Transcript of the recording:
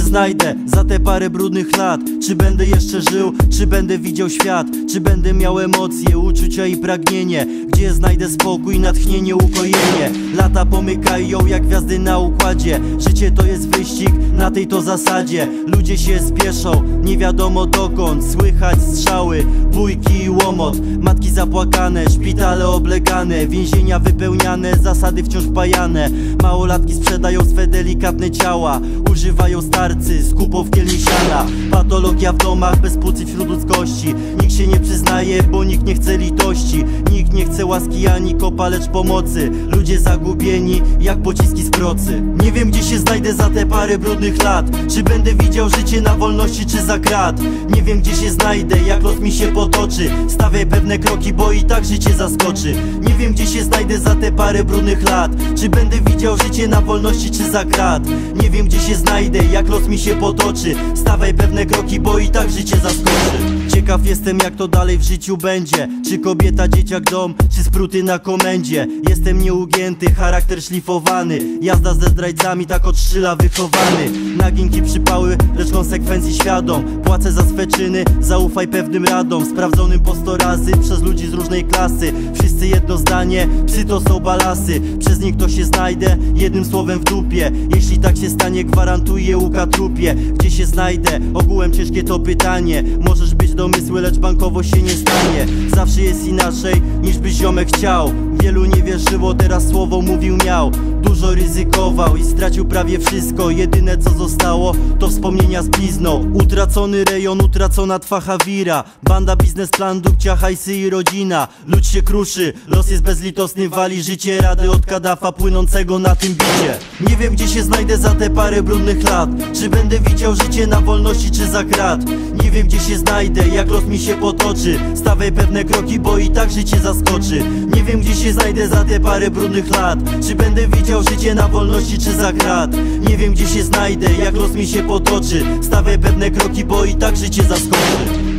znajdę za te parę brudnych lat? Czy będę jeszcze żył? Czy będę widział świat? Czy będę miał emocje, uczucia i pragnienie? Gdzie znajdę spokój, natchnienie, ukojenie? Lata pomykają jak gwiazdy na układzie Życie to jest wyścig, na tej to zasadzie Ludzie się spieszą, nie wiadomo dokąd Słychać strzały, bójki i łomot Matki zapłakane, szpitale oblegane Więzienia wypełniane, zasady wciąż pajane Małolatki sprzedają swe delikatne ciała Używają starcy, skupo w kielni siana. Patologia w domach, bez płucy wśród ludzkości. Nikt się nie przyznaje, bo nikt nie chce litości. Nikt nie chce łaski ani kopa, lecz pomocy. Ludzie zagubieni, jak pociski z procy. Nie wiem gdzie się znajdę za te parę brudnych lat. Czy będę widział życie na wolności, czy za krat? Nie wiem gdzie się znajdę, jak los mi się potoczy. Stawiaj pewne kroki, bo i tak życie zaskoczy. Nie wiem gdzie się znajdę za te parę brudnych lat. Czy będę widział życie na wolności, czy za krat? Nie wiem gdzie się znajdę, jak los mi się potoczy. Stawiaj pewne kroki, bo i tak życie zaskoczy. Ciekaw jestem jak to dalej w życiu będzie. Czy kobieta, dzieciak, dom, czy spruty na komendzie? Jestem nieugięty, charakter szlifowany. Jazda ze zdrajcami, tak od szczyla wychowany. Naginki przypały, lecz konsekwencji świadom. Płacę za swe czyny, zaufaj pewnym radom. Sprawdzonym po sto razy przez ludzi z różnej klasy. Wszyscy jedno zdanie, psy to są balasy. Przez nich to się znajdę, jednym słowem w dupie. Jeśli tak się stanie, gwarantuję uka trupie Gdzie się znajdę? Ogółem ciężkie to pytanie. Możesz być domysły, lecz bankowo się nie stanie. Zawsze jest inaczej, niż by ziomek chciał Wielu nie wierzyło, teraz słowo mówił miał. Dużo ryzykował i stracił prawie wszystko. Jedyne co zostało to wspomnienia z blizną. Utracony rejon, utracona twa Hawira Banda, biznesplan, dupcia, hajsy i rodzina. Lud się kruszy, los jest bezlitosny Wali życie rady od kadafa płynącego na tym bicie. Nie wiem gdzie się znajdę za te parę brudnych lat. Czy będę widział życie na wolności czy za krat? Nie wiem gdzie się znajdę, jak los mi się potoczy. Stawiaj pewne kroki, bo i tak życie zaskoczy. Nie wiem gdzie się znajdę za te parę brudnych lat? Czy będę widział życie na wolności czy za krat Nie wiem gdzie się znajdę, jak los mi się potoczy. Stawiaj pewne kroki, bo i tak życie zaskoczy